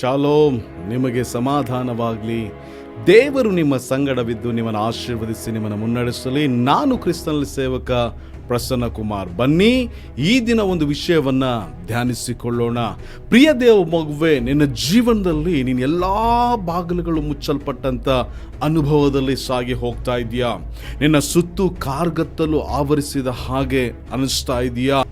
Shalom ನಿಮಗೆ ಸಮಾಧಾನವಾಗಲಿ. ದೇವರು ನಿಮ್ಮ ಸಂಗಡವಿದ್ದು ನಿಮ್ಮನ್ನು ಆಶೀರ್ವದಿಸಿ ನಿಮ್ಮನ್ನು ಮುನ್ನಡೆಸಲಿ. ನಾನು ಕ್ರಿಸ್ತನಲ್ಲಿ ಸೇವಕ ಪ್ರಸನ್ನ ಕುಮಾರ್ ಬನ್ನಿ, ಈ ದಿನ ಒಂದು ವಿಷಯವನ್ನು ಧ್ಯಾನಿಸಿಕೊಳ್ಳೋಣ. ಪ್ರಿಯ ದೇವ ಮಗುವೆ, ನಿನ್ನ ಜೀವನದಲ್ಲಿ ನೀನು ಎಲ್ಲ ಬಾಗಿಲುಗಳು ಮುಚ್ಚಲ್ಪಟ್ಟಂಥ ಅನುಭವದಲ್ಲಿ ಸಾಗಿ ಹೋಗ್ತಾ ಇದೆಯಾ? ನಿನ್ನ ಸುತ್ತು ಕಾರ್ಗತ್ತಲು ಆವರಿಸಿದ ಹಾಗೆ ಅನಿಸ್ತಾ ಇದೆಯಾ?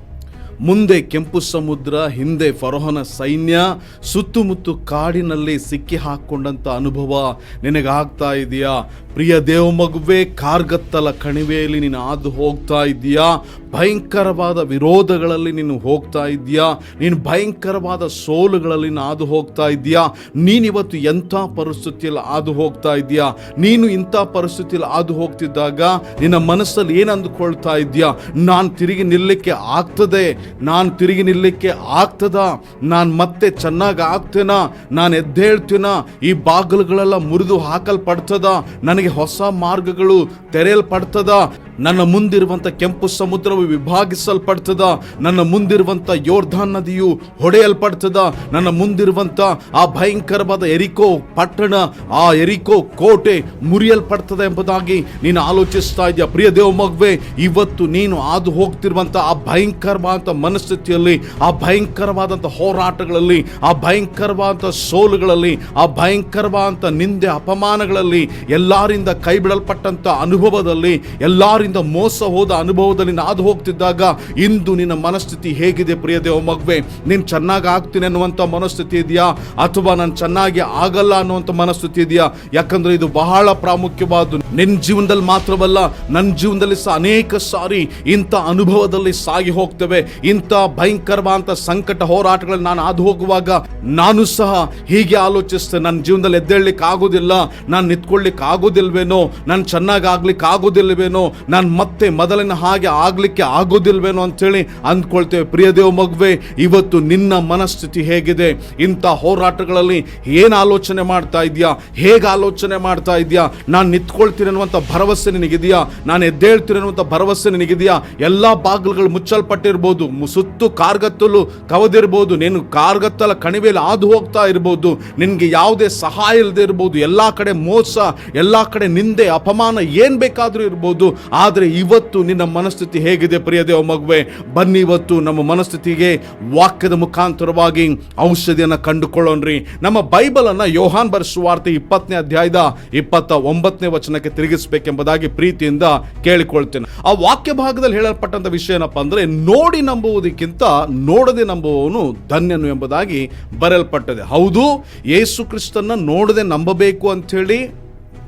ಮುಂದೆ ಕೆಂಪು ಸಮುದ್ರ, ಹಿಂದೆ ಫರೋಹನ ಸೈನ್ಯ, ಸುತ್ತಮುತ್ತು ಕಾಡಿನಲ್ಲಿ ಸಿಕ್ಕಿ ಹಾಕ್ಕೊಂಡಂಥ ಅನುಭವ ನಿನಗಾಗ್ತಾ ಇದೆಯಾ? ಪ್ರಿಯ ದೇವ ಮಗುವೆ ಕಾರ್ಗತ್ತಲ ಕಣಿವೆಯಲ್ಲಿ ನೀನು ಹಾದು ಹೋಗ್ತಾ ಇದೆಯಾ? ಭಯಂಕರವಾದ ವಿರೋಧಗಳಲ್ಲಿ ನೀನು ಹೋಗ್ತಾ ಇದೆಯಾ ನೀನು ಭಯಂಕರವಾದ ಸೋಲುಗಳಲ್ಲಿ ಹಾದು ಹೋಗ್ತಾ ಇದೆಯಾ ನೀನಿವತ್ತು ಎಂಥ ಪರಿಸ್ಥಿತಿಯಲ್ಲಿ ಹಾದು ಹೋಗ್ತಾ ಇದೆಯಾ ನೀನು ಇಂಥ ಪರಿಸ್ಥಿತಿಯಲ್ಲಿ ಹಾದು ಹೋಗ್ತಿದ್ದಾಗ ನಿನ್ನ ಮನಸ್ಸಲ್ಲಿ ಏನು ಅಂದುಕೊಳ್ತಾ ಇದೆಯಾ ನಾನು ತಿರುಗಿ ನಿಲ್ಲಕ್ಕೆ ಆಗ್ತದೆ. ನಾನು ತಿರುಗಿ ನಿಲ್ಲಕ್ಕೆ ಆಗ್ತದ. ನಾನು ಮತ್ತೆ ಚೆನ್ನಾಗಿ ಆಗ್ತೇನಾ? ನಾನು ಎದ್ದೇಳ್ತೀನ? ಈ ಬಾಗಿಲುಗಳೆಲ್ಲ ಮುರಿದು ಹಾಕಲ್ಪಡ್ತದ? ನನಗೆ ಹೊಸ ಮಾರ್ಗಗಳು ತೆರೆಯಲ್ಪಡ್ತದ? ನನ್ನ ಮುಂದಿರುವಂಥ ಕೆಂಪು ಸಮುದ್ರವು ವಿಭಾಗಿಸಲ್ಪಡ್ತದ, ನನ್ನ ಮುಂದಿರುವಂಥ ಯೋರ್ಧಾನ್ ನದಿಯು ಹೊಡೆಯಲ್ಪಡ್ತದ, ನನ್ನ ಮುಂದಿರುವಂಥ ಆ ಭಯಂಕರವಾದ ಎರಿಕೋ ಪಟ್ಟಣ, ಆ ಎರಿಕೋ ಕೋಟೆ ಮುರಿಯಲ್ಪಡ್ತದೆ ಎಂಬುದಾಗಿ ನೀನು ಆಲೋಚಿಸ್ತಾ ಇದೆಯಾ. ಪ್ರಿಯ ದೇವ ಮಗುವೆ, ಇವತ್ತು ನೀನು ಹಾದು ಹೋಗ್ತಿರುವಂಥ ಆ ಭಯಂಕರವಾದಂಥ ಮನಸ್ಥಿತಿಯಲ್ಲಿ, ಆ ಭಯಂಕರವಾದಂಥ ಹೋರಾಟಗಳಲ್ಲಿ, ಆ ಭಯಂಕರವಾದಂಥ ಸೋಲುಗಳಲ್ಲಿ, ಆ ಭಯಂಕರವಾದಂಥ ನಿಂದೆ ಅಪಮಾನಗಳಲ್ಲಿ, ಎಲ್ಲರಿಂದ ಕೈಬಿಡಲ್ಪಟ್ಟಂಥ ಅನುಭವದಲ್ಲಿ ಎಲ್ಲರಿಂದ ಮೋಸ ಹೋದ ಅನುಭವದಲ್ಲಿ ನಾದು ಹೋಗ್ತಿದ್ದಾಗ, ಇಂದು ನಿನ್ನ ಮನಸ್ಥಿತಿ ಹೇಗಿದೆ ಪ್ರಿಯ ದೇವ ಮಗುವೆ? ನೀನು ಚೆನ್ನಾಗಿ ಆಗ್ತೀನಿ ಅನ್ನುವಂಥ ಮನಸ್ಥಿತಿ ಇದೆಯಾ? ಅಥವಾ ನಾನು ಚೆನ್ನಾಗಿ ಆಗಲ್ಲ ಅನ್ನುವಂಥ ಮನಸ್ಥಿತಿ ಇದೆಯಾ? ಯಾಕಂದ್ರೆ ಇದು ಬಹಳ ಪ್ರಾಮುಖ್ಯವಾದ ನಿನ್ನ ಜೀವನದಲ್ಲಿ ಮಾತ್ರವಲ್ಲ ನನ್ನ ಜೀವನದಲ್ಲಿ ಸಹ ಅನೇಕ ಸಾರಿ ಇಂಥ ಅನುಭವದಲ್ಲಿ ಸಾಗಿ ಹೋಗ್ತೇವೆ. ಇಂಥ ಭಯಂಕರವಾದಂಥ ಸಂಕಟ ಹೋರಾಟಗಳಲ್ಲಿ ನಾನು ಹಾದು ಹೋಗುವಾಗ ನಾನು ಸಹ ಹೀಗೆ ಆಲೋಚಿಸ್ತೇನೆ ನನ್ನ ಜೀವನದಲ್ಲಿ ಎದ್ದೇಳಲಿಕ್ಕೆ ಆಗೋದಿಲ್ಲ ನಾನು ನಿಂತ್ಕೊಳ್ಳಿಕ್ಕೆ ಆಗೋದಿಲ್ವೇನೋ ನಾನು ಚೆನ್ನಾಗಿ ಆಗ್ಲಿಕ್ಕೆ ಆಗೋದಿಲ್ವೇನೋ ನಾನು ಮತ್ತೆ ಮೊದಲಿನ ಹಾಗೆ ಆಗಲಿಕ್ಕೆ ಆಗೋದಿಲ್ವೇನೋ ಅಂಥೇಳಿ ಅಂದ್ಕೊಳ್ತೇವೆ. ಪ್ರಿಯ ದೇವ ಮಗುವೆ, ಇವತ್ತು ನಿನ್ನ ಮನಸ್ಥಿತಿ ಹೇಗಿದೆ? ಇಂಥ ಹೋರಾಟಗಳಲ್ಲಿ ಏನು ಆಲೋಚನೆ ಮಾಡ್ತಾ ಇದೆಯಾ? ಹೇಗೆ ಆಲೋಚನೆ ಮಾಡ್ತಾ ಇದೆಯಾ? ನಾನು ನಿಂತ್ಕೊಳ್ತೀನಿ ಅನ್ನುವಂಥ ಭರವಸೆ ನಿನಗಿದೆಯಾ? ನಾನು ಎದ್ದೇಳ್ತೀನಿ ಅನ್ನುವಂಥ ಭರವಸೆ ನಿನಗಿದೆಯಾ? ಎಲ್ಲ ಬಾಗಿಲುಗಳು ಮುಚ್ಚಲ್ಪಟ್ಟಿರ್ಬೋದು ಸುತ್ತು ಕಾರ್ಗತ್ತಲು ಕವದಿರ್ಬೋದು, ನೀನು ಕಾರ್ಗತ್ತಲ ಕಣಿವೆಯಲ್ಲಿ ಹಾದು ಹೋಗ್ತಾ ಇರ್ಬೋದು, ನಿನಗೆ ಯಾವುದೇ ಸಹಾಯ ಇಲ್ಲದೆ ಇರ್ಬೋದು, ಎಲ್ಲ ಕಡೆ ಮೋಸ, ಎಲ್ಲ ಕಡೆ ನಿಂದೆ, ಅಪಮಾನ ಏನು ಬೇಕಾದರೂ ಇರ್ಬೋದು ಆದರೆ ಇವತ್ತು ನಿನ್ನ ಮನಸ್ಥಿತಿ ಹೇಗಿದೆ ಪ್ರಿಯ ದೇವ ಮಗುವೆ? ಬನ್ನಿ ಇವತ್ತು ನಮ್ಮ ಮನಸ್ಥಿತಿಗೆ ವಾಕ್ಯದ ಮುಖಾಂತರವಾಗಿ ಔಷಧಿಯನ್ನು ಕಂಡುಕೊಳ್ಳೋಣ್ರಿ. ನಮ್ಮ ಬೈಬಲನ್ನು ಯೋಹಾನ್ ಬರೆಸುವಾರ್ತೆ ಇಪ್ಪತ್ತನೇ ಅಧ್ಯಾಯದ ಇಪ್ಪತ್ತ ಒಂಬತ್ತನೇ ವಚನಕ್ಕೆ ತಿರುಗಿಸಬೇಕೆಂಬುದಾಗಿ ಪ್ರೀತಿಯಿಂದ ಕೇಳಿಕೊಳ್ತೇನೆ. ಆ ವಾಕ್ಯ ಭಾಗದಲ್ಲಿ ಹೇಳಲ್ಪಟ್ಟಂಥ ವಿಷಯ ಏನಪ್ಪ ಅಂದರೆ, ನೋಡಿ ನಂಬುವುದಕ್ಕಿಂತ ನೋಡದೆ ನಂಬುವವನು ಧನ್ಯನು ಎಂಬುದಾಗಿ ಬರೆಯಲ್ಪಟ್ಟದೆ. ಹೌದು, ಯೇಸು ಕ್ರಿಸ್ತನ್ನ ನೋಡದೆ ನಂಬಬೇಕು ಅಂಥೇಳಿ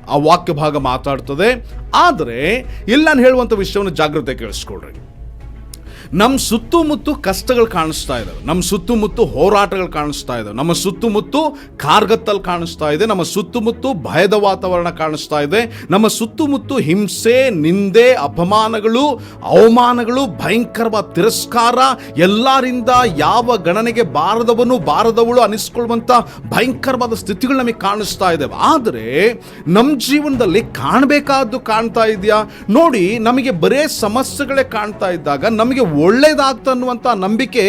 ಆ ವಾಕ್ಯ ಭಾಗ ಮಾತಾಡ್ತದೆ. ಆದರೆ ಇಲ್ಲಿ ನಾನು ಹೇಳುವಂಥ ವಿಷಯವನ್ನು ಜಾಗ್ರತೆ ಕೇಳಿಸ್ಕೊಳ್ರಿ. ನಮ್ಮ ಸುತ್ತಮುತ್ತ ಕಷ್ಟಗಳು ಕಾಣಿಸ್ತಾ ಇದ್ದಾವೆ ನಮ್ಮ ಸುತ್ತಮುತ್ತ ಹೋರಾಟಗಳು ಕಾಣಿಸ್ತಾ ಇದ್ದಾವೆ ನಮ್ಮ ಸುತ್ತಮುತ್ತ ಕಾರ್ಗತ್ತಲ್ ಕಾಣಿಸ್ತಾ ಇದೆ. ನಮ್ಮ ಸುತ್ತಮುತ್ತ ಭಯದ ವಾತಾವರಣ ಕಾಣಿಸ್ತಾ ಇದೆ. ನಮ್ಮ ಸುತ್ತಮುತ್ತ ಹಿಂಸೆ, ನಿಂದೆ, ಅಪಮಾನಗಳು, ಅವಮಾನಗಳು ಭಯಂಕರವಾದ ತಿರಸ್ಕಾರ, ಎಲ್ಲರಿಂದ ಯಾವ ಗಣನೆಗೆ ಬಾರದವನು ಬಾರದವಳು ಅನಿಸ್ಕೊಳ್ಳುವಂಥ ಭಯಂಕರವಾದ ಸ್ಥಿತಿಗಳು ನಮಗೆ ಕಾಣಿಸ್ತಾ ಇದ್ದಾವೆ ಆದರೆ ನಮ್ಮ ಜೀವನದಲ್ಲಿ ಕಾಣಬೇಕಾದ್ದು ಕಾಣ್ತಾ ಇದೆಯಾ? ನೋಡಿ, ನಮಗೆ ಬರೇ ಸಮಸ್ಯೆಗಳೇ ಕಾಣ್ತಾ ಇದ್ದಾಗ ನಮಗೆ ಒಳ್ಳೇದಾಗ್ತಾ ಅನ್ನುವಂಥ ನಂಬಿಕೆ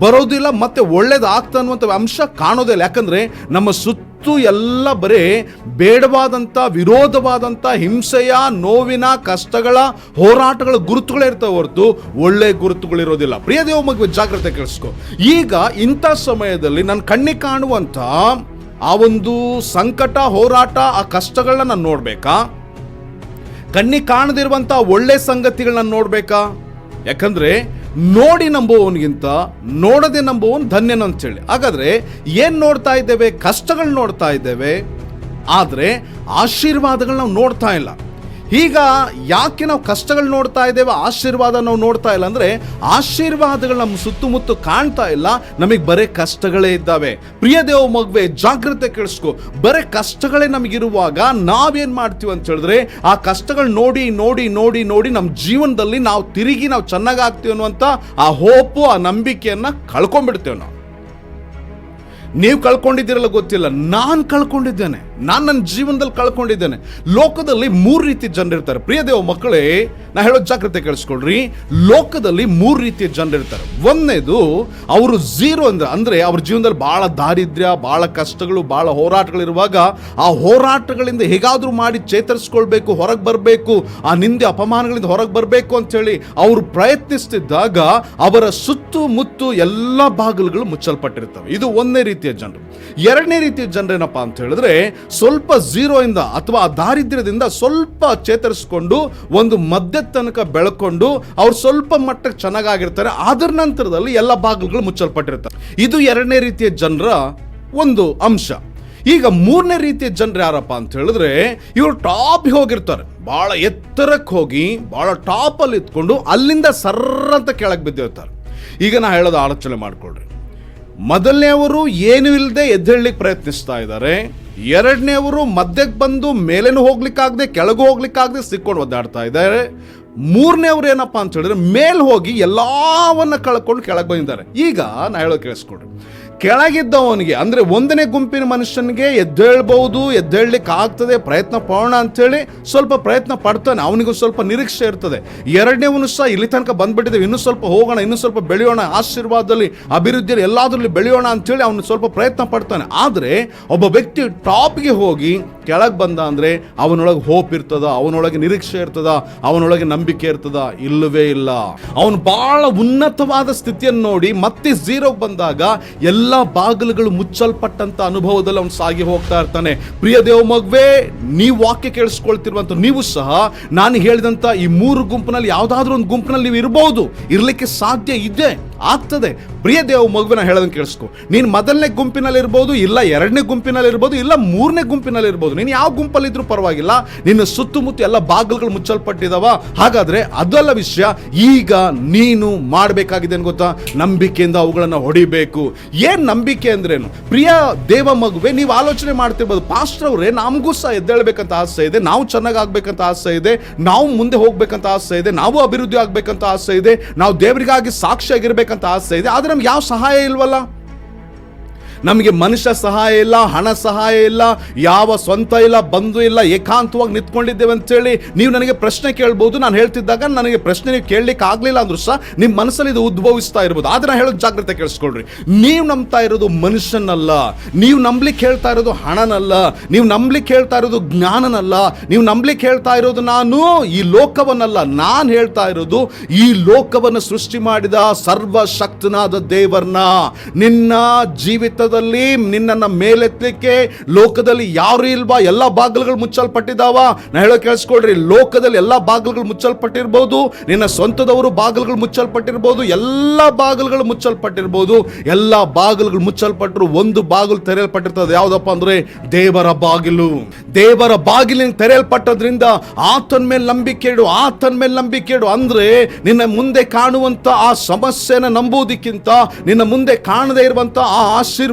ಬರೋದಿಲ್ಲ, ಮತ್ತೆ ಒಳ್ಳೇದಾಗ್ತಾ ಅನ್ನುವಂಥ ಅಂಶ ಕಾಣೋದಿಲ್ಲ ಯಾಕಂದರೆ ನಮ್ಮ ಸುತ್ತು ಎಲ್ಲ ಬರೇ ಬೇಡವಾದಂಥ ವಿರೋಧವಾದಂಥ ಹಿಂಸೆಯ, ನೋವಿನ, ಕಷ್ಟಗಳ, ಹೋರಾಟಗಳ ಗುರುತುಗಳೇ ಇರ್ತವೆ ಹೊರತು ಒಳ್ಳೆ ಗುರುತುಗಳಿರೋದಿಲ್ಲ. ಪ್ರಿಯ ದೇವ ಮಗುವೆ, ಜಾಗ್ರತೆ ಕೇಳಿಸ್ಕೊ. ಈಗ ಇಂಥ ಸಮಯದಲ್ಲಿ ನನ್ನ ಕಣ್ಣಿಗೆ ಕಾಣುವಂಥ ಆ ಒಂದು ಸಂಕಟ, ಹೋರಾಟ, ಆ ಕಷ್ಟಗಳನ್ನ ನಾನು ನೋಡಬೇಕಾ? ಕಣ್ಣಿಗೆ ಕಾಣದಿರುವಂಥ ಒಳ್ಳೆ ಸಂಗತಿಗಳನ್ನ ನೋಡ್ಬೇಕಾ? ಯಾಕಂದ್ರೆ ನೋಡಿ ನಂಬುವವನಿಗಿಂತ ನೋಡದೆ ನಂಬುವವನು ಧನ್ಯನು ಅಂತೇಳಿ. ಹಾಗಾದರೆ ಏನು ನೋಡ್ತಾ ಇದ್ದೇವೆ? ಕಷ್ಟಗಳು ನೋಡ್ತಾ ಇದ್ದೇವೆ. ಆದರೆ ಆಶೀರ್ವಾದಗಳು ನಾವು ನೋಡ್ತಾ ಇಲ್ಲ. ಈಗ ಯಾಕೆ ನಾವು ಕಷ್ಟಗಳು ನೋಡ್ತಾ ಇದ್ದೇವೆ, ಆಶೀರ್ವಾದ ನಾವು ನೋಡ್ತಾ ಇಲ್ಲ ಅಂದರೆ ಆಶೀರ್ವಾದಗಳು ನಮ್ಮ ಸುತ್ತಮುತ್ತ ಕಾಣ್ತಾ ಇಲ್ಲ, ನಮಗೆ ಬರೇ ಕಷ್ಟಗಳೇ ಇದ್ದಾವೆ. ಪ್ರಿಯ ದೇವ ಮಗುವೆ, ಜಾಗ್ರತೆ ಕೇಳಿಸ್ಕೊ. ಬರೇ ಕಷ್ಟಗಳೇ ನಮಗಿರುವಾಗ ನಾವೇನು ಮಾಡ್ತೀವಿ ಅಂತ ಹೇಳಿದ್ರೆ, ಆ ಕಷ್ಟಗಳು ನೋಡಿ ನೋಡಿ ನೋಡಿ ನೋಡಿ ನಮ್ಮ ಜೀವನದಲ್ಲಿ ನಾವು ತಿರುಗಿ ನಾವು ಚೆನ್ನಾಗಾಗ್ತೀವಿ ಅನ್ನುವಂಥ ಆ ಹೋಪು ಆ ನಂಬಿಕೆಯನ್ನು ಕಳ್ಕೊಂಡ್ಬಿಡ್ತೇವೆ ನಾವು. ನೀವು ಕಳ್ಕೊಂಡಿದ್ದೀರಲ್ಲ ಗೊತ್ತಿಲ್ಲ, ನಾನು ಕಳ್ಕೊಂಡಿದ್ದೇನೆ. ನಾನು ನನ್ನ ಜೀವನದಲ್ಲಿ ಕಳ್ಕೊಂಡಿದ್ದೇನೆ. ಲೋಕದಲ್ಲಿ ಮೂರು ರೀತಿ ಜನರಿರ್ತಾರೆ ಪ್ರಿಯ ದೇವ ಮಕ್ಕಳೇ, ನಾ ಹೇಳೋ ಜಾಗ್ರತೆ ಕೇಳಿಸ್ಕೊಳ್ರಿ. ಲೋಕದಲ್ಲಿ ಮೂರು ರೀತಿಯ ಜನರಿರ್ತಾರೆ ಒಂದನೇದು, ಅವರು ಝೀರೋ ಅಂದ್ರೆ, ಅಂದರೆ ಅವ್ರ ಜೀವನದಲ್ಲಿ ಭಾಳ ದಾರಿದ್ರ್ಯ ಭಾಳ ಕಷ್ಟಗಳು ಭಾಳ ಹೋರಾಟಗಳಿರುವಾಗ ಆ ಹೋರಾಟಗಳಿಂದ ಹೇಗಾದರೂ ಮಾಡಿ ಚೇತರಿಸ್ಕೊಳ್ಬೇಕು, ಹೊರಗೆ ಬರಬೇಕು, ಆ ನಿಂದೆ ಅಪಮಾನಗಳಿಂದ ಹೊರಗೆ ಬರಬೇಕು ಅಂಥೇಳಿ ಅವರು ಪ್ರಯತ್ನಿಸ್ತಿದ್ದಾಗ ಅವರ ಸುತ್ತಮುತ್ತು ಎಲ್ಲ ಬಾಗಿಲುಗಳು ಮುಚ್ಚಲ್ಪಟ್ಟಿರ್ತವೆ. ಇದು ಒಂದನೇ ರೀತಿಯ ಜನರು. ಎರಡನೇ ರೀತಿಯ ಜನರೇನಪ್ಪ ಅಂತ ಹೇಳಿದ್ರೆ ಸ್ವಲ್ಪ ಝೀರೋಯಿಂದ ಅಥವಾ ದಾರಿದ್ರ್ಯದಿಂದ ಸ್ವಲ್ಪ ಚೇತರಿಸ್ಕೊಂಡು ಒಂದು ಮಧ್ಯ ತನಕ ಬೆಳ್ಕೊಂಡು ಅವ್ರು ಸ್ವಲ್ಪ ಮಟ್ಟಕ್ಕೆ ಚೆನ್ನಾಗಿರ್ತಾರೆ ಅದರ ನಂತರದಲ್ಲಿ ಎಲ್ಲ ಬಾಗಿಲುಗಳು ಮುಚ್ಚಲ್ಪಟ್ಟಿರ್ತಾರೆ. ಇದು ಎರಡನೇ ರೀತಿಯ ಜನರ ಒಂದು ಅಂಶ. ಈಗ ಮೂರನೇ ರೀತಿಯ ಜನರು ಯಾರಪ್ಪ ಅಂತ ಹೇಳಿದ್ರೆ ಇವರು ಟಾಪ್ ಹೋಗಿರ್ತಾರೆ. ಬಹಳ ಎತ್ತರಕ್ಕೆ ಹೋಗಿ ಬಹಳ ಟಾಪಲ್ಲಿ ಇತ್ಕೊಂಡು ಅಲ್ಲಿಂದ ಸರ್ರಂತ ಕೆಳಗೆ ಬಿದ್ದಿರ್ತಾರೆ. ಈಗ ನಾ ಹೇಳೋದು ಆಲೋಚನೆ ಮಾಡ್ಕೊಳ್ರಿ. ಮೊದಲನೇವರು ಏನು ಇಲ್ಲದೆ ಎದ್ದೇಳಲಿಕ್ಕೆ ಪ್ರಯತ್ನಿಸ್ತಾ ಇದ್ದಾರೆ. ಎರಡನೇವರು ಮಧ್ಯಕ್ಕೆ ಬಂದು ಮೇಲೇನು ಹೋಗ್ಲಿಕ್ಕಾಗದೆ, ಕೆಳಗೂ ಹೋಗ್ಲಿಕ್ಕಾಗದೆ ಸಿಕ್ಕೊಂಡು ಒದ್ದಾಡ್ತಾ ಇದ್ದಾರೆ. ಮೂರನೇವ್ರು ಏನಪ್ಪ ಅಂತ ಹೇಳಿದ್ರೆ, ಮೇಲ್ ಹೋಗಿ ಎಲ್ಲವನ್ನ ಕಳ್ಕೊಂಡು ಕೆಳಗೆ ಬಂದಿದ್ದಾರೆ. ಈಗ ನಾ ಹೇಳೋ ಕೇಳಿಸ್ಕೊಡ್ರಿ. ಕೆಳಗಿದ್ದವನಿಗೆ, ಅಂದರೆ ಒಂದನೇ ಗುಂಪಿನ ಮನುಷ್ಯನಿಗೆ ಎದ್ದೇಳ್ಬೋದು ಎದ್ದೇಳಲಿಕ್ಕೆ ಆಗ್ತದೆ ಪ್ರಯತ್ನ ಪಡೋಣ ಅಂಥೇಳಿ ಸ್ವಲ್ಪ ಪ್ರಯತ್ನ ಪಡ್ತಾನೆ, ಅವನಿಗೂ ಸ್ವಲ್ಪ ನಿರೀಕ್ಷೆ ಇರ್ತದೆ. ಎರಡನೇವನು ಸಹ ಇಲ್ಲಿ ತನಕ ಬಂದ್ಬಿಟ್ಟಿದ್ದೇವೆ ಇನ್ನೂ ಸ್ವಲ್ಪ ಹೋಗೋಣ, ಇನ್ನೂ ಸ್ವಲ್ಪ ಬೆಳೆಯೋಣ, ಆಶೀರ್ವಾದದಲ್ಲಿ, ಅಭಿವೃದ್ಧಿಯಲ್ಲಿ ಎಲ್ಲಾದ್ರಲ್ಲಿ ಬೆಳೆಯೋಣ ಅಂಥೇಳಿ ಅವನು ಸ್ವಲ್ಪ ಪ್ರಯತ್ನ ಪಡ್ತಾನೆ. ಆದರೆ ಒಬ್ಬ ವ್ಯಕ್ತಿ ಟಾಪ್ಗೆ ಹೋಗಿ ಕೆಳಗೆ ಬಂದ ಅಂದರೆ ಅವನೊಳಗೆ ಹೋಪ್ ಇರ್ತದ, ಅವನೊಳಗೆ ನಿರೀಕ್ಷೆ ಇರ್ತದ, ಅವನೊಳಗೆ ನಂಬಿಕೆ ಇರ್ತದ, ಇಲ್ಲವೇ ಇಲ್ಲ. ಅವನು ಬಹಳ ಉನ್ನತವಾದ ಸ್ಥಿತಿಯನ್ನು ನೋಡಿ ಮತ್ತೆ ಝೀರೋಗೆ ಬಂದಾಗ ಎಲ್ಲ ಬಾಗಿಲುಗಳು ಮುಚ್ಚಲ್ಪಟ್ಟಂತ ಅನುಭವದಲ್ಲಿ ಅವನು ಸಾಗಿ ಹೋಗ್ತಾ ಇರ್ತಾನೆ. ಪ್ರಿಯ ದೇವ ಮಗುವೆ, ನೀವು ವಾಕ್ಯ ಕೇಳಿಸ್ಕೊಳ್ತಿರುವಂತ ನೀವು ಸಹ ನಾನು ಹೇಳಿದಂತ ಈ ಮೂರು ಗುಂಪಿನಲ್ಲಿ ಯಾವುದಾದ್ರೂ ಒಂದು ಗುಂಪಿನಲ್ಲಿ ನೀವು ಇರಬಹುದು ಇರಲಿಕ್ಕೆ ಸಾಧ್ಯ ಇದೆ. ಆಗ್ತದೆ. ಪ್ರಿಯ ದೇವ, ಮಗುವಿನ ಹೇಳೋದನ್ನ ಕೇಳಿಸ್ಕೊ. ನೀನು ಮೊದಲನೇ ಗುಂಪಿನಲ್ಲಿ ಇರ್ಬೋದು ಇಲ್ಲ ಎರಡನೇ ಗುಂಪಿನಲ್ಲಿ ಇರ್ಬೋದು ಇಲ್ಲ ಮೂರನೇ ಗುಂಪಿನಲ್ಲಿ ಇರ್ಬೋದು ನೀನು ಯಾವ ಗುಂಪಲ್ಲಿ ಇದ್ರೂ ಪರವಾಗಿಲ್ಲ. ನಿನ್ನ ಸುತ್ತಮುತ್ತ ಎಲ್ಲ ಬಾಗಿಲುಗಳು ಮುಚ್ಚಲ್ಪಟ್ಟಿದಾವ. ಹಾಗಾದ್ರೆ ಅದಲ್ಲ ವಿಷಯ, ಈಗ ನೀನು ಮಾಡಬೇಕಾಗಿದೆ ಏನು ಗೊತ್ತಾ? ನಂಬಿಕೆಯಿಂದ ಅವುಗಳನ್ನು ಹೊಡಿಬೇಕು. ಏನು ನಂಬಿಕೆ ಅಂದ್ರೇನು? ಪ್ರಿಯ ದೇವ, ಮಗುವೆ, ನೀವು ಆಲೋಚನೆ ಮಾಡ್ತಿರ್ಬೋದು. ಪಾಸ್ಟರ್ ಅವರೇ, ನಮಗೂ ಸಹ ಎದ್ದೇಳ್ಬೇಕಂತ ಆಸೆ ಇದೆ. ನಾವು ಚೆನ್ನಾಗಿ ಆಗ್ಬೇಕಂತ ಆಸೆ ಇದೆ. ನಾವು ಮುಂದೆ ಹೋಗ್ಬೇಕಂತ ಆಸೆ ಇದೆ. ನಾವು ಅಭಿವೃದ್ಧಿ ಆಗಬೇಕಂತ ಆಸೆ ಇದೆ. ನಾವು ದೇವರಿಗಾಗಿ ಸಾಕ್ಷಿಯಾಗಿರ್ಬೇಕಂತ ಆಸೆ ಇದೆ. ಆದರೆ ನಮ್ಗೆ ಯಾವ ಸಹಾಯ ಇಲ್ವಲ್ಲ? ನಮಗೆ ಮನುಷ್ಯ ಸಹಾಯ ಇಲ್ಲ, ಹಣ ಸಹಾಯ ಇಲ್ಲ, ಯಾವ ಸ್ವಂತ ಇಲ್ಲ, ಬಂಧು ಇಲ್ಲ, ಏಕಾಂತವಾಗಿ ನಿಂತ್ಕೊಂಡಿದ್ದೇವೆ ಅಂತೇಳಿ ನೀವು ನನಗೆ ಪ್ರಶ್ನೆ ಕೇಳ್ಬೋದು. ನಾನು ಹೇಳ್ತಿದ್ದಾಗ ನನಗೆ ಪ್ರಶ್ನೆ ನೀವು ಕೇಳಲಿಕ್ಕೆ ಆಗಲಿಲ್ಲ ಅಂದ್ರೂ ಸಹ ನಿಮ್ಮ ಮನಸ್ಸಲ್ಲಿ ಇದು ಉದ್ಭವಿಸ್ತಾ ಇರ್ಬೋದು. ಆದರೆ ಹೇಳೋದು ಜಾಗ್ರತೆ ಕೇಳಿಸ್ಕೊಳ್ರಿ. ನೀವು ನಂಬ್ತಾ ಇರೋದು ಮನುಷ್ಯನಲ್ಲ, ನೀವು ನಂಬ್ಲಿಕ್ಕೆ ಹೇಳ್ತಾ ಇರೋದು ಹಣನಲ್ಲ, ನೀವು ನಂಬ್ಲಿಕ್ಕೆ ಹೇಳ್ತಾ ಇರೋದು ಜ್ಞಾನನಲ್ಲ, ನೀವು ನಂಬ್ಲಿಕ್ಕೆ ಹೇಳ್ತಾ ಇರೋದು ನಾನು ಈ ಲೋಕವನ್ನಲ್ಲ, ನಾನು ಹೇಳ್ತಾ ಇರೋದು ಈ ಲೋಕವನ್ನು ಸೃಷ್ಟಿ ಮಾಡಿದ ಸರ್ವಶಕ್ತನಾದ ದೇವರನ್ನ. ನಿನ್ನ ಜೀವಿತದಲ್ಲಿ ನಿನ್ನನ್ನು ಮೇಲೆತ್ತಲಿಕ್ಕೆ ಲೋಕದಲ್ಲಿ ಯಾರು ಇಲ್ವಾ? ಎಲ್ಲ ಬಾಗಿಲುಗಳು ಮುಚ್ಚಲ್ಪಟ್ಟಿದಾವ ನಾ ಹೇಳೋ ಕೇಳಿಸ್ಕೊಳ್ರಿ, ಲೋಕದಲ್ಲಿ ಎಲ್ಲ ಬಾಗಿಲುಗಳು ಮುಚ್ಚಲ್ಪಟ್ಟಿರ್ಬೋದು, ನಿನ್ನ ಸ್ವಂತದವರು ಬಾಗಿಲುಗಳು ಮುಚ್ಚಲ್ಪಟ್ಟಿರ್ಬೋದು, ಎಲ್ಲ ಬಾಗಿಲುಗಳು ಮುಚ್ಚಲ್ಪಟ್ಟಿರ್ಬೋದು, ಎಲ್ಲ ಬಾಗಿಲುಗಳು ಮುಚ್ಚಲ್ಪಟ್ಟರು ಒಂದು ಬಾಗಿಲು ತೆರೆಯಲ್ಪಟ್ಟಿರ್ತದೆ. ಯಾವುದಪ್ಪ ಅಂದ್ರೆ ದೇವರ ಬಾಗಿಲು. ದೇವರ ಬಾಗಿಲಿನ ತೆರೆಯಲ್ಪಟ್ಟದ್ರಿಂದ ಆತನ ಮೇಲೆ ನಂಬಿಕೆ ಇಡು, ಆತನ ಮೇಲೆ ನಂಬಿಕೆ ಇಡು. ಅಂದ್ರೆ ನಿನ್ನ ಮುಂದೆ ಕಾಣುವಂತ ಆ ಸಮಸ್ಯೆನ ನಂಬುವುದಕ್ಕಿಂತ, ನಿನ್ನ ಮುಂದೆ ಕಾಣದೇ ಇರುವಂತ ಆ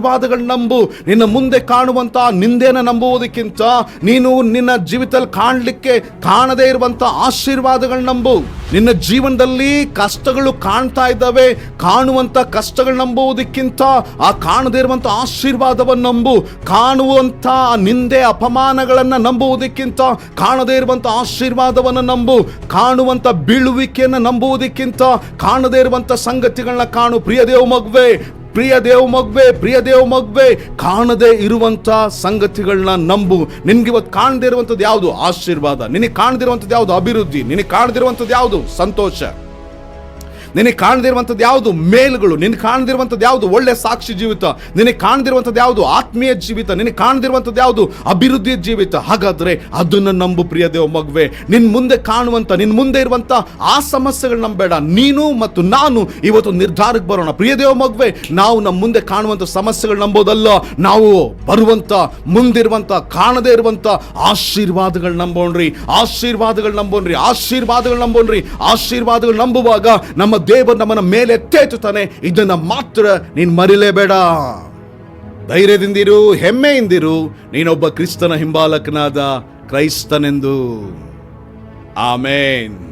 ಆಶೀರ್ವಾದಗಳನ್ನ ನಂಬು. ನಿನ್ನ ಮುಂದೆ ಕಾಣುವಂತ ನಿಂದೆನ ನಂಬುವುದಕ್ಕಿಂತ ನೀನು ನಿನ್ನ ಜೀವಿತದಲ್ಲಿ ಕಾಣಲಿಕ್ಕೆ ಕಾಣದೇ ಇರುವಂತ ಆಶೀರ್ವಾದಗಳನ್ನ ನಂಬು. ನಿನ್ನ ಜೀವನದಲ್ಲಿ ಕಷ್ಟಗಳು ಕಾಣ್ತಾ ಇದ್ದಾವೆ. ಕಾಣುವಂತ ಕಷ್ಟಗಳು ನಂಬುವುದಕ್ಕಿಂತ ಆ ಕಾಣದೇ ಇರುವಂತ ಆಶೀರ್ವಾದವನ್ನು ನಂಬು. ಕಾಣುವಂತ ನಿಂದೆ ಅಪಮಾನಗಳನ್ನ ನಂಬುವುದಕ್ಕಿಂತ ಕಾಣದೇ ಇರುವಂತ ಆಶೀರ್ವಾದವನ್ನು ನಂಬು. ಕಾಣುವಂತ ಬೀಳುವಿಕೆಯನ್ನು ನಂಬುವುದಕ್ಕಿಂತ ಕಾಣದೇ ಇರುವಂತ ಸಂಗತಿಗಳನ್ನ ಕಾಣು. ಪ್ರಿಯ ದೇವ ಮಗುವೆ ಪ್ರಿಯ ದೇವ್ ಮಗ್ವೆ, ಪ್ರಿಯ ದೇವ್ ಮಗ್ವೆ, ಕಾಣದೇ ಇರುವಂತ ಸಂಗತಿಗಳನ್ನ ನಂಬು. ನಿನ್ಗೆ ಇವತ್ತು ಕಾಣದೇ ಇರುವಂಥದ್ದು ಯಾವುದು? ಆಶೀರ್ವಾದ. ನಿನಗೆ ಕಾಣದಿರುವಂಥದ್ದು ಯಾವುದು? ಅಭಿವೃದ್ಧಿ. ನಿನಗೆ ಕಾಣದಿರುವಂಥದ್ದು ಯಾವುದು? ಸಂತೋಷ. ನಿನಗೆ ಕಾಣದಿರುವಂಥದ್ದು ಯಾವುದು? ಮೇಲುಗಳು. ನಿನಗೆ ಕಾಣದಿರುವಂಥದ್ದು ಯಾವುದು? ಒಳ್ಳೆ ಸಾಕ್ಷಿ ಜೀವಿತ. ನಿನಗೆ ಕಾಣದಿರುವಂಥದ್ದು ಯಾವುದು? ಆತ್ಮೀಯ ಜೀವಿತ. ನಿನಗೆ ಕಾಣದಿರುವಂಥದ್ದು ಯಾವುದು? ಅಭಿವೃದ್ಧಿಯ ಜೀವಿತ. ಹಾಗಾದ್ರೆ ಅದನ್ನು ನಂಬು ಪ್ರಿಯ ದೇವ ಮಗುವೆ. ನಿನ್ ಮುಂದೆ ಕಾಣುವಂತ ನಿನ್ ಮುಂದೆ ಇರುವಂತ ಆ ಸಮಸ್ಯೆಗಳು ನಂಬೇಡ. ನೀನು ಮತ್ತು ನಾನು ಇವತ್ತು ನಿರ್ಧಾರಕ್ಕೆ ಬರೋಣ. ಪ್ರಿಯ ದೇವ ಮಗುವೆ, ನಾವು ನಮ್ಮ ಮುಂದೆ ಕಾಣುವಂತ ಸಮಸ್ಯೆಗಳು ನಂಬೋದಲ್ಲ. ನಾವು ಬರುವಂಥ, ಮುಂದಿರುವಂಥ, ಕಾಣದೇ ಇರುವಂತ ಆಶೀರ್ವಾದಗಳು ನಂಬೋಣ್ರಿ. ಆಶೀರ್ವಾದಗಳು ನಂಬೋಣ್ರಿ. ಆಶೀರ್ವಾದಗಳು ನಂಬೋಣ್ರಿ. ಆಶೀರ್ವಾದಗಳು ನಂಬುವಾಗ ನಮ್ಮ ದೇವರು ನಮ್ಮನ್ನ ಮೇಲೆ ಎತ್ತೇತುತ್ತಾನೆ ಇದನ್ನು ಮಾತ್ರ ನೀನ್ ಮರಿಲೇಬೇಡ. ಧೈರ್ಯದಿಂದಿರು, ಹೆಮ್ಮೆಯಿಂದಿರು, ನೀನೊಬ್ಬ ಕ್ರಿಸ್ತನ ಹಿಂಬಾಲಕನಾದ ಕ್ರೈಸ್ತನೆಂದು. ಆಮೇನ್.